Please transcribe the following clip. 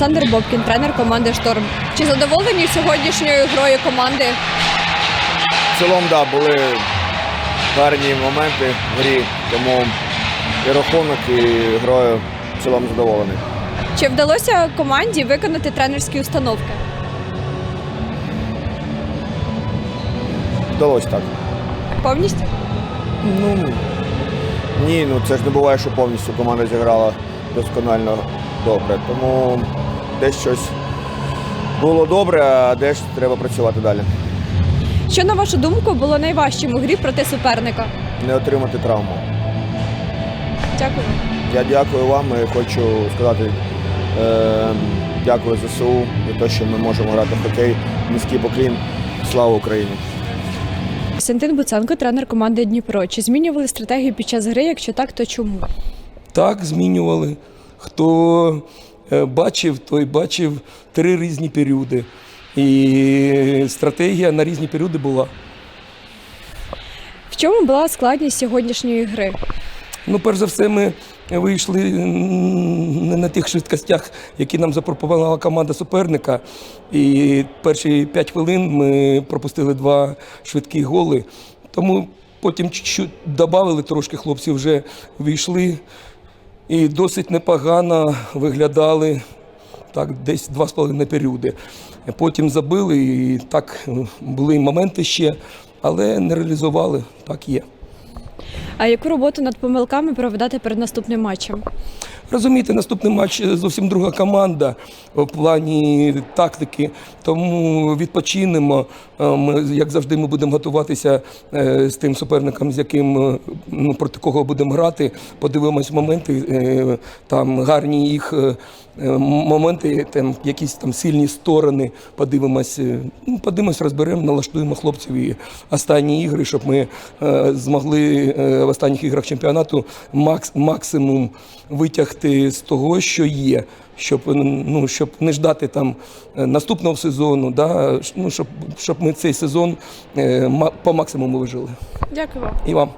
Олександр Бобкін, тренер команди Шторм. Чи задоволені сьогоднішньою грою команди? В цілому, да, були гарні моменти в грі, тому і рахунок, і грою в цілому задоволений. Чи вдалося команді виконати тренерські установки? Вдалося так. Повністю? Ну ні, ну це ж не буває, що повністю команда зіграла досконально добре. Тому десь щось було добре, а десь треба працювати далі. Що на вашу думку було найважчим у грі проти суперника? Не отримати травму. Дякую. Я дякую вам і хочу сказати е, дякую ЗСУ за те, що ми можемо грати в хокей. Низький поклін. Слава Україні! Костянтин Буценко, тренер команди Дніпро. Чи змінювали стратегію під час гри? Якщо так, то чому? Так, змінювали. Хто бачив, той бачив три різні періоди. І стратегія на різні періоди була. В чому була складність сьогоднішньої гри? Ну, перш за все, ми вийшли не на тих швидкостях, які нам запропонувала команда суперника. І перші п'ять хвилин ми пропустили два швидкі голи. Тому потім додали трошки, хлопці вже війшли і досить непогано виглядали. Так, десь два з половиною періоди. Потім забили, і так е, були моменти ще, але не реалізували. Так є. А яку роботу над помилками проведете перед наступним матчем? Розумієте, наступний матч е, зовсім друга команда в плані тактики, тому відпочинемо. Е, Ми, як завжди, ми будемо готуватися е, з тим суперником, з яким ну, проти кого будемо грати. Подивимось моменти, там гарні їх моменти, там якісь там сильні сторони. Подивимось, ну, подивимось, розберемо, налаштуємо хлопців і останні ігри, щоб ми змогли в останніх іграх чемпіонату макс, максимум витягти з того, що є. Щоб ну щоб не ждати там е, наступного сезону, да ну щоб щоб ми цей сезон е, по максимуму вижили. Дякую вам. І вам.